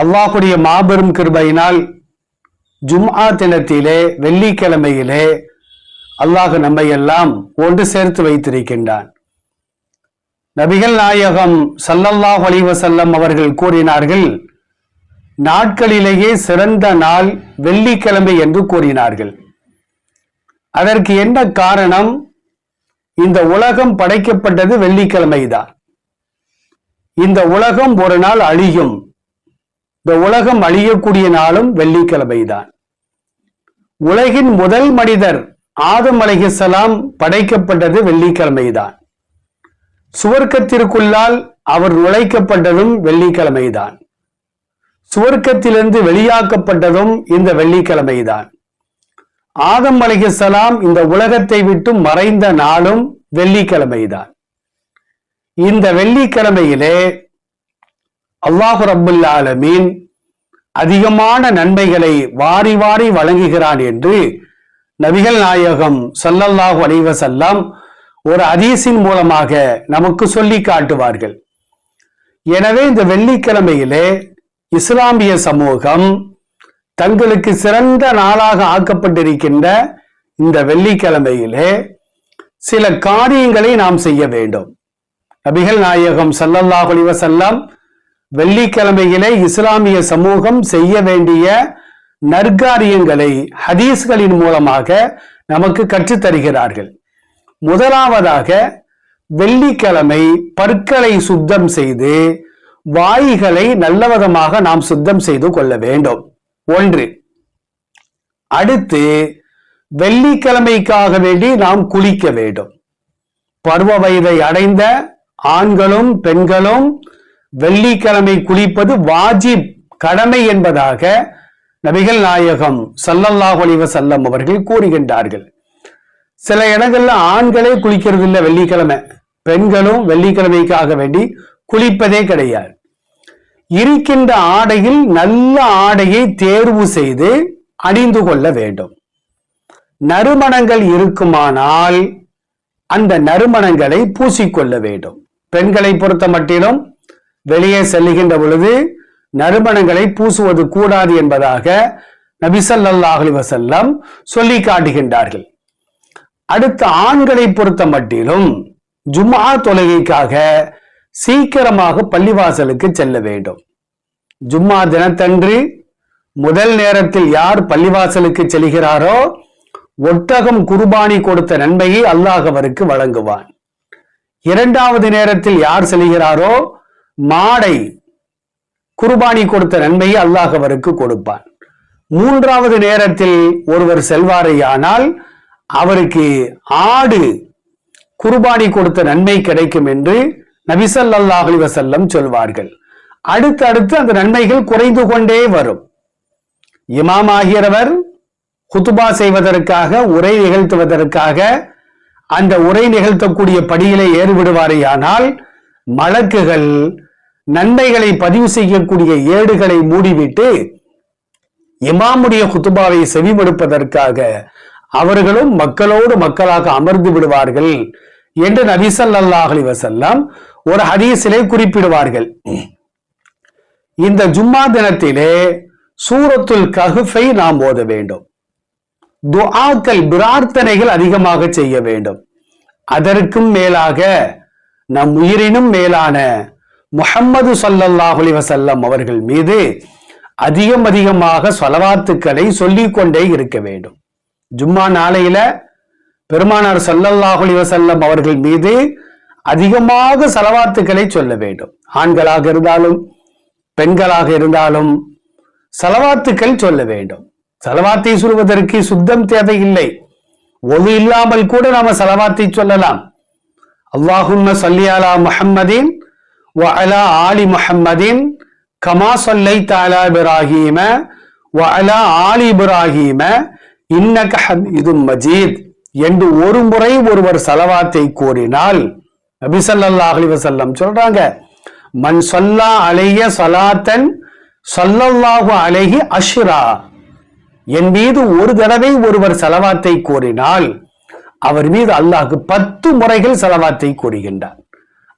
அல்லாஹுடைய மாபெரும் கிருபையினால் ஜும்ஆ தினத்திலே வெள்ளிக்கிழமையிலே அல்லாஹ் நம்மை எல்லாம் ஒன்று சேர்த்து வைத்திருக்கின்றான். நபிகள் நாயகம் சல்லல்லாஹ் அலிவசல்லம் அவர்கள் கூறினார்கள் நாட்களிலேயே சிறந்த நாள் வெள்ளிக்கிழமை என்று கூறினார்கள். அதற்கு என்ன காரணம்? இந்த உலகம் படைக்கப்பட்டது வெள்ளிக்கிழமைதான். இந்த உலகம் ஒரு நாள் அழியும். இந்த உலகம் அழியக்கூடிய நாளும் வெள்ளிக்கிழமைதான். உலகின் முதல் மனிதர் ஆதம் அலைஹிஸ்ஸலாம் படைக்கப்பட்டது வெள்ளிக்கிழமைதான். சுவர்க்கத்திற்குள்ளால் அவர் நுழைக்கப்பட்டதும் வெள்ளிக்கிழமைதான். சுவர்க்கத்திலிருந்து வெளியாக்கப்பட்டதும் இந்த வெள்ளிக்கிழமைதான். ஆதம் அலைஹிஸ்ஸலாம் இந்த உலகத்தை விட்டு மறைந்த நாளும் வெள்ளிக்கிழமைதான். இந்த வெள்ளிக்கிழமையிலே அல்லாஹு ரப்புல் ஆலமீன் அதிகமான நன்மைகளை வாரி வாரி வழங்குகிறான் என்று நபிகள் நாயகம் சல்லல்லாஹு அலைஹி ஒரு அதீசின் மூலமாக நமக்கு சொல்லி காட்டுவார்கள். எனவே இந்த வெள்ளிக்கிழமையிலே இஸ்லாமிய சமூகம் தங்களுக்கு சிறந்த நாளாக ஆக்கப்பட்டிருக்கின்ற இந்த வெள்ளிக்கிழமையிலே சில காரியங்களை நாம் செய்ய வேண்டும். நபிகள் நாயகம் ஸல்லல்லாஹு அலிவசல்லாம் செல்லம் வெள்ளிக்கிழமையிலே இஸ்லாமிய சமூகம் செய்ய வேண்டிய நற்காரியங்களை ஹதீஸ்களின் மூலமாக நமக்கு கற்றுத் தருகிறார்கள் முதலாவதாக வெள்ளிக்கிழமை பற்களை சுத்தம் செய்து வாய்களை நல்லவிதமாக நாம் சுத்தம் செய்து கொள்ள வேண்டும். ஒன்று. அடுத்து வெள்ளிக்கிழமைக்காக வேண்டி நாம் குளிக்க வேண்டும். பருவ வயதை அடைந்த ஆண்களும் பெண்களும் வெள்ளிக்கிழமை குளிப்பது வாஜிப் கடமை என்பதாக நபிகள் நாயகம் சல்லல்லாஹ் செல்லம் அவர்கள் கூறுகின்றார்கள். சில இடங்கள்ல ஆண்களே குளிக்கிறது இல்லை வெள்ளிக்கிழமை. பெண்களும் வெள்ளிக்கிழமைக்காக வேண்டி குளிப்பதே கிடையாது. இருக்கின்ற ஆடையில் நல்ல ஆடையை தேர்வு செய்து அணிந்து கொள்ள வேண்டும். நறுமணங்கள் இருக்குமானால் அந்த நறுமணங்களை பூசிக்கொள்ள வேண்டும். பெண்களை பொறுத்த மட்டிலும் வெளியே செல்லுகின்ற பொழுது நறுமணங்களை பூசுவது கூடாது என்பதாக நபிசல்லாஹலி வசல்லம் சொல்லி காட்டுகின்றார்கள். அடுத்த ஆண்களை பொறுத்த மட்டிலும் ஜும்மா தொழுகைக்காக சீக்கிரமாக பள்ளிவாசலுக்கு செல்ல வேண்டும். ஜும்மா தினத்தன்று முதல் நேரத்தில் யார் பள்ளிவாசலுக்கு செல்கிறாரோ ஒட்டகம் குர்பானி கொடுத்த நன்மையை அல்லாஹ் அவருக்கு வழங்குவான். இரண்டாவது நேரத்தில் யார் செல்கிறாரோ மாடை குர்பானி கொடுத்த நன்மையை அல்லாஹ் அவருக்கு கொடுப்பான். மூன்றாவது நேரத்தில் ஒருவர் செல்வாரையானால் அவருக்கு ஆடு குர்பானி கொடுத்த நன்மை கிடைக்கும் என்று நபிசல்லாஹ் அலி வசல்லம் சொல்வார்கள். அடுத்து அடுத்து அந்த நன்மைகள் குறைந்து கொண்டே வரும். இமாம் ஆகியவர் குத்துபா செய்வதற்காக உரை நிகழ்த்துவதற்காக அந்த உரை நிகழ்த்தக்கூடிய படியிலே ஏறிவிடுவாரேயானால் மலக்குகள் நன்மைகளை பதிவு செய்யக்கூடிய ஏடுகளை மூடிவிட்டு இமாமுடைய குத்துபாவை செவிமடுப்பதற்காக அவர்களும் மக்களோடு மக்களாக அமர்ந்து விடுவார்கள் என்று நபிசல்லாஹ் அலி வசல்லாம் ஒரு ஹதீசிலே குறிப்பிடுவார்கள். இந்த ஜும்மா தினத்திலே சூரத்துல் கஹுஃபை நாம் ஓத வேண்டும். துஆக்கள் பிரார்த்தனைகள் அதிகமாக செய்ய வேண்டும். அதற்கும் மேலாக நம் உயிரினும் மேலான முஹம்மது சல்லல்லாஹு வசல்லம் அவர்கள் மீது அதிகம் அதிகமாக சொலவாத்துக்களை சொல்லிக்கொண்டே இருக்க வேண்டும். ஜும்மா நாளையில பெருமானார் சல்லல்லாஹு வசல்லம் அவர்கள் மீது அதிகமாக செலவாத்துக்களை சொல்ல வேண்டும். ஆண்களாக இருந்தாலும் பெண்களாக இருந்தாலும் செலவாத்துக்கள் சொல்ல வேண்டும். செலவாத்தை சொல்வதற்கு சுத்தம் தேவையில்லை. ஒது இல்லாமல் கூட நாம செலவாத்தை சொல்லலாம். அல்லாஹும்ம சொல்லியாலா முஹம்மதின் வ அலா ஆலி كما கமா சொல்லை إبراهيم وعلى آل إبراهيم இப்ராஹீம இன்னக ஹமீதும் மஜீத் என்று ஒரு முறை ஒருவர் சலவாத்தை கூறினால் நபி ஸல்லல்லாஹு அலைஹி சொல்றாங்க மன் சொல்லா அலைய சலாத்தன் சொல்லல்லாஹு அலைஹி அஷ்ரா. என் மீது ஒரு தடவை ஒருவர் செலவாத்தை கூறினால் அவர் மீது அல்லாஹுக்கு பத்து முறைகள் செலவாத்தை கூறுகின்றார்.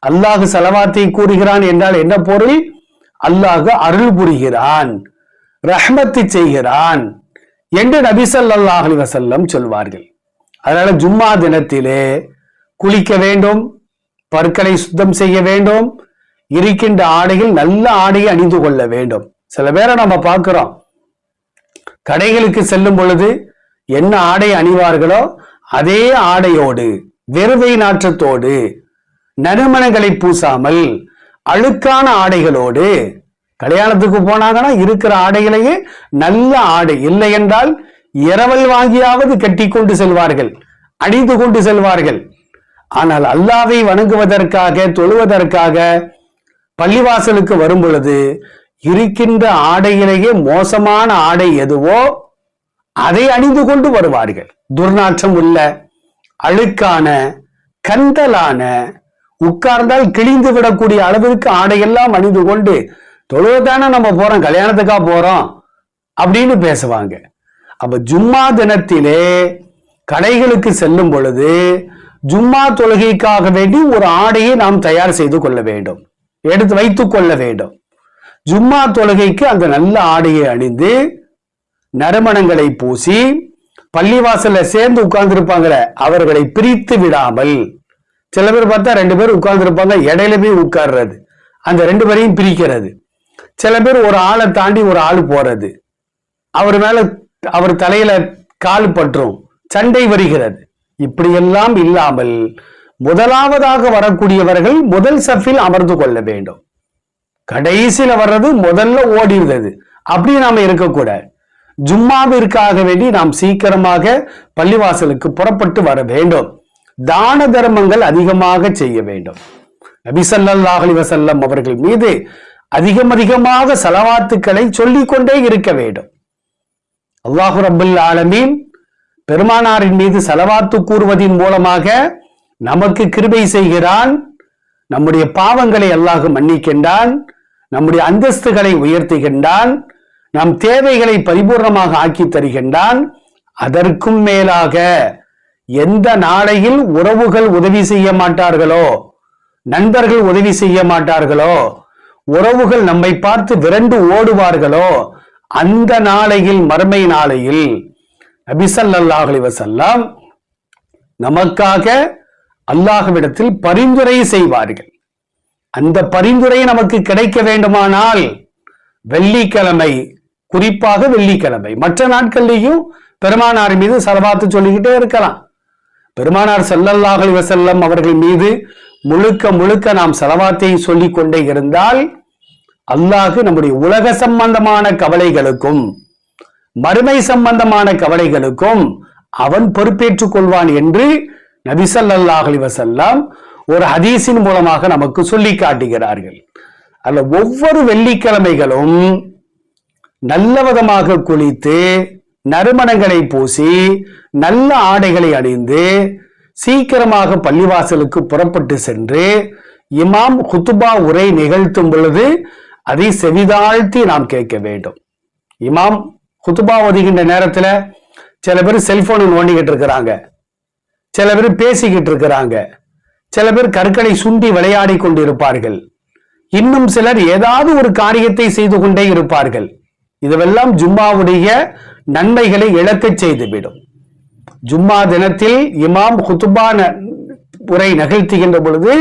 அல்லாஹு செலவாத்தை கூறுகிறான் என்றால் என்ன பொருள்? அல்லாஹ் அருள் புரிகிறான் ரஹ்மத்து செய்கிறான் என்று நபி ஸல்லல்லாஹு அலைஹி சொல்வார்கள். அதனால ஜும்மா தினத்திலே குளிக்க வேண்டும் பற்களை சுத்தம் செய்ய வேண்டும் இருக்கின்ற ஆடைகள் நல்ல ஆடையை அணிந்து கொள்ள வேண்டும். சில பேரை நம்ம பார்க்கிறோம். கடைகளுக்கு செல்லும் பொழுது என்ன ஆடை அணிவார்களோ அதே ஆடையோடு வெறுவை நாற்றத்தோடு நறுமணங்களை பூசாமல் அழுக்கான ஆடைகளோடு கல்யாணத்துக்கு போனாங்கன்னா இருக்கிற ஆடைகளையே நல்ல ஆடை இல்லை என்றால் இரவல் வாங்கியாவது கட்டி கொண்டு செல்வார்கள் அணிந்து கொண்டு செல்வார்கள். ஆனால் அல்லாவை வணங்குவதற்காக தொழுவதற்காக பள்ளிவாசலுக்கு வரும் பொழுது இருக்கின்ற ஆடையிலேயே மோசமான ஆடை எதுவோ அதை அணிந்து கொண்டு வருவார்கள். துர்நாற்றம் உள்ள அழுக்கான கந்தலான உட்கார்ந்தால் கிழிந்து விடக்கூடிய அளவிற்கு ஆடையெல்லாம் அணிந்து கொண்டு தொழுவத்தானே நம்ம போறோம் கல்யாணத்துக்காக போறோம் அப்படின்னு பேசுவாங்க. அப்ப ஜும்மா தினத்திலே கடைகளுக்கு செல்லும் பொழுது ஜும்மா தொழுகைக்காக வேண்டி ஒரு ஆடையை நாம் தயார் செய்து கொள்ள வேண்டும். எடுத்து வைத்துக் கொள்ள வேண்டும். ஜும்மா தொழுகைக்கு அந்த நல்ல ஆடையை அணிந்து நறுமணங்களை பூசி பள்ளிவாசல்ல சேர்ந்து உட்கார்ந்துருப்பாங்களே அவர்களை பிரித்து விடாமல் சில பேர் பார்த்தா ரெண்டு பேர் உட்கார்ந்துருப்பாங்க இடையில போய் உட்கார்றது. அந்த ரெண்டு பேரையும் பிரிக்கிறது. சில பேர் ஒரு ஆளை தாண்டி ஒரு ஆள் போறது. அவர் மேல அவர் தலையில கால் பற்றும் சண்டை வருகிறது. இப்படியெல்லாம் இல்லாமல் முதலாவதாக வரக்கூடியவர்கள் முதல் சஃபில் அமர்ந்து கொள்ள வேண்டும். கடைசியில வர்றது முதல்ல ஓடிடுறது. அப்படி நாம இருக்கக்கூடாது. ஜும்மாவிற்காக வேண்டி நாம் சீக்கிரமாக பள்ளிவாசலுக்கு புறப்பட்டு வர வேண்டும். தான தர்மங்கள் அதிகமாக செய்ய வேண்டும். நபிசல்லாஹலி வசல்லம் அவர்கள் மீது அதிகம் அதிகமாக செலவாத்துக்களை சொல்லிக் கொண்டே இருக்க வேண்டும். அல்லாஹு ரபுல் ஆலமீன் பெருமானாரின் மீது செலவாத்து கூறுவதின் மூலமாக நமக்கு கிருபை செய்கிறான். நம்முடைய பாவங்களை அல்லாஹ் மன்னிக்கின்றான். நம்முடைய அந்தஸ்துகளை உயர்த்துகின்றான். நம் தேவைகளை பரிபூர்ணமாக ஆக்கி தருகின்றான். அதற்கும் மேலாக எந்த நாளையில் உறவுகள் உதவி செய்ய மாட்டார்களோ நண்பர்கள் உதவி செய்ய மாட்டார்களோ உறவுகள் நம்மை பார்த்து விரண்டு ஓடுவார்களோ அந்த நாளையில் மறுமை நாளையில் நபிசல்லாஹ் வசல்லாம் நமக்காக அல்லாஹ்விடத்தில் பரிந்துரை செய்வார்கள். அந்த பரிந்துரை நமக்கு கிடைக்க வேண்டுமானால் வெள்ளிக்கிழமை குறிப்பாக வெள்ளிக்கிழமை மற்ற நாட்கள்லையும் பெருமானார் மீது சலவாத்து சொல்லிக்கிட்டே இருக்கலாம். பெருமானார் ஸல்லல்லாஹு வசல்லம் அவர்கள் மீது முழுக்க முழுக்க நாம் செலவாத்தை சொல்லிக் கொண்டே இருந்தால் அல்லாஹு நம்முடைய உலக சம்பந்தமான கவலைகளுக்கும் மறுமை சம்பந்தமான கவலைகளுக்கும் அவன் பொறுப்பேற்றுக் கொள்வான் என்று நபிசல்லாஹலி வசல்லாம் ஒரு ஹதீஸின் மூலமாக நமக்கு சொல்லி காட்டுகிறார்கள். அல்ல ஒவ்வொரு வெள்ளிக்கிழமைகளும் நல்ல விதமாக குளித்து நறுமணங்களை பூசி நல்ல ஆடைகளை அணிந்து சீக்கிரமாக பள்ளிவாசலுக்கு புறப்பட்டு சென்று இமாம் குத்துபா உரை நிகழ்த்தும் பொழுது அதை செவிதாழ்த்தி நாம் கேட்க வேண்டும். இமாம் குத்துபா ஒதுகின்ற நேரத்துல சில பேர் செல்போனை நோண்டிக்கிட்டு இருக்கிறாங்க. சில பேர் பேசிக்கிட்டு இருக்கிறாங்க. சில பேர் கற்களை சுண்டி விளையாடி கொண்டு இருப்பார்கள் இன்னும் சிலர் ஏதாவது ஒரு காரியத்தை செய்து கொண்டே இருப்பார்கள். இதுவெல்லாம் ஜும்மாவுடைய நன்மைகளை இழக்கச் செய்துவிடும். ஜும்மா தினத்தில் இமாம் குத்துபான உரை நகழ்த்துகின்ற பொழுது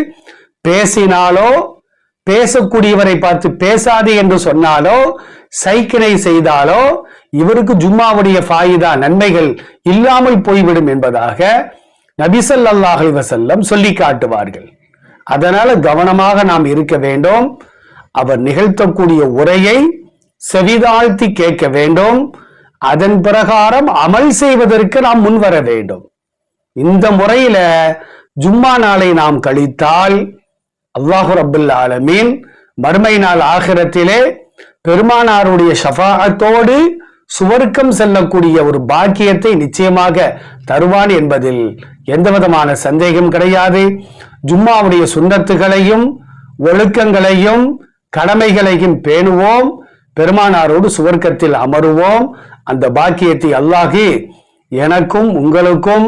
பேசினாலோ பேசக்கூடியவரை பார்த்து பேசாதே என்று சொன்னாலோ சைக்கினை செய்தாலோ இவருக்கு ஜும்மாவுடைய ஃபாயிதா நன்மைகள் இல்லாமல் போய்விடும் என்பதாக நபிசல்லாஹ் அலைஹி வஸல்லம் சொல்லி காட்டுவார்கள். அதனால கவனமாக நாம் இருக்க வேண்டும். அவர் நிகழ்த்தக்கூடிய உரையை செவிதாழ்த்தி கேட்க வேண்டும். அதன் பிரகாரம் அமல் செய்வதற்கு நாம் முன்வர வேண்டும். இந்த முறையில ஜும்மா நாளை நாம் கழித்தால் அல்லாஹு ரபுல் ஆலமீன் மறுமை நாள் ஆகிரத்திலே பெருமானாருடைய ஷஃபாஅத்தோடு சுவர்க்கம் செல்லக்கூடிய ஒரு பாக்கியத்தை நிச்சயமாக தருவான் என்பதில் எந்த விதமான சந்தேகம் கிடையாது. ஜும்மாவுடைய சுண்ணத்துகளையும் ஒழுக்கங்களையும் கடமைகளையும் பேணுவோம். பெருமானாரோடு சுவர்க்கத்தில் அமருவோம். அந்த பாக்கியத்தை அல்லாஹி எனக்கும் உங்களுக்கும்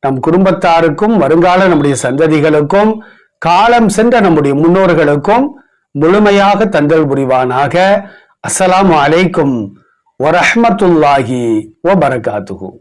நம் குடும்பத்தாருக்கும் வருங்கால நம்முடைய சந்ததிகளுக்கும் காலம் சென்ற நம்முடைய முன்னோர்களுக்கும் முழுமையாக தந்தல் புரிவானாக. அஸ்லாம் அலைக்கும் வரஹமத்துல்லாஹி ஓ பரகாத்துகும்